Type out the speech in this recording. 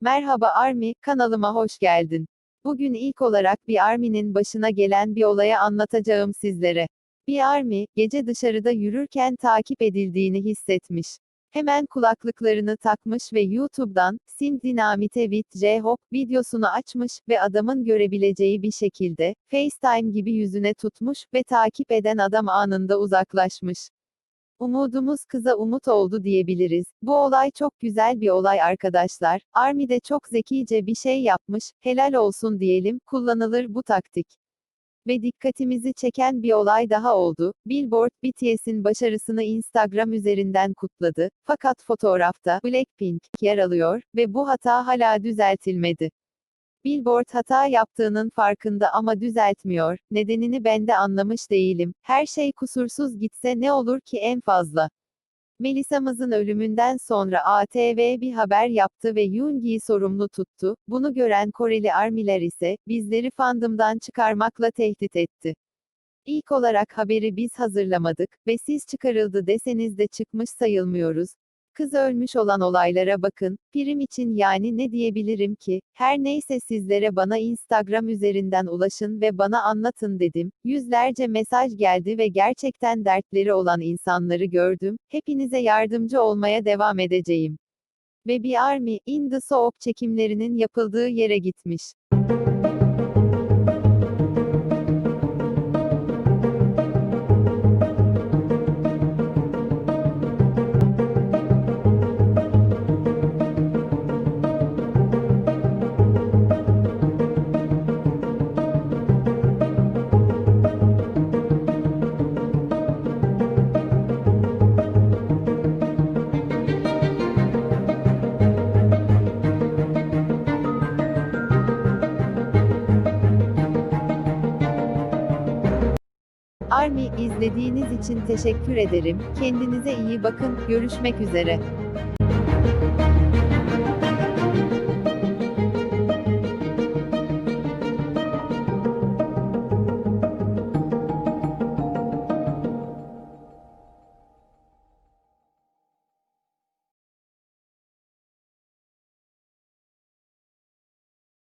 Merhaba Army, kanalıma hoş geldin. Bugün ilk olarak bir Army'nin başına gelen bir olaya anlatacağım sizlere. Bir Army, gece dışarıda yürürken takip edildiğini hissetmiş. Hemen kulaklıklarını takmış ve YouTube'dan, Sim Dinamite with J-Hope videosunu açmış ve adamın görebileceği bir şekilde, FaceTime gibi yüzüne tutmuş ve takip eden adam anında uzaklaşmış. Umudumuz kıza umut oldu diyebiliriz. Bu olay çok güzel bir olay arkadaşlar. Army de çok zekice bir şey yapmış, helal olsun diyelim, kullanılır bu taktik. Ve dikkatimizi çeken bir olay daha oldu. Billboard, BTS'in başarısını Instagram üzerinden kutladı. Fakat fotoğrafta Blackpink yer alıyor ve bu hata hala düzeltilmedi. Billboard hata yaptığının farkında ama düzeltmiyor. Nedenini ben de anlamış değilim. Her şey kusursuz gitse ne olur ki en fazla. Melisa'mızın ölümünden sonra ATV bir haber yaptı ve Yoongi'yi sorumlu tuttu. Bunu gören Koreli armiler ise bizleri fandomdan çıkarmakla tehdit etti. İlk olarak haberi biz hazırlamadık ve siz çıkarıldı deseniz de çıkmış sayılmıyoruz. Kız ölmüş olan olaylara bakın, prim için yani ne diyebilirim ki, her neyse sizlere bana Instagram üzerinden ulaşın ve bana anlatın dedim, yüzlerce mesaj geldi ve gerçekten dertleri olan insanları gördüm, hepinize yardımcı olmaya devam edeceğim. Bir Army, in the Soap çekimlerinin yapıldığı yere gitmiş. Army, izlediğiniz için teşekkür ederim. Kendinize iyi bakın, görüşmek üzere.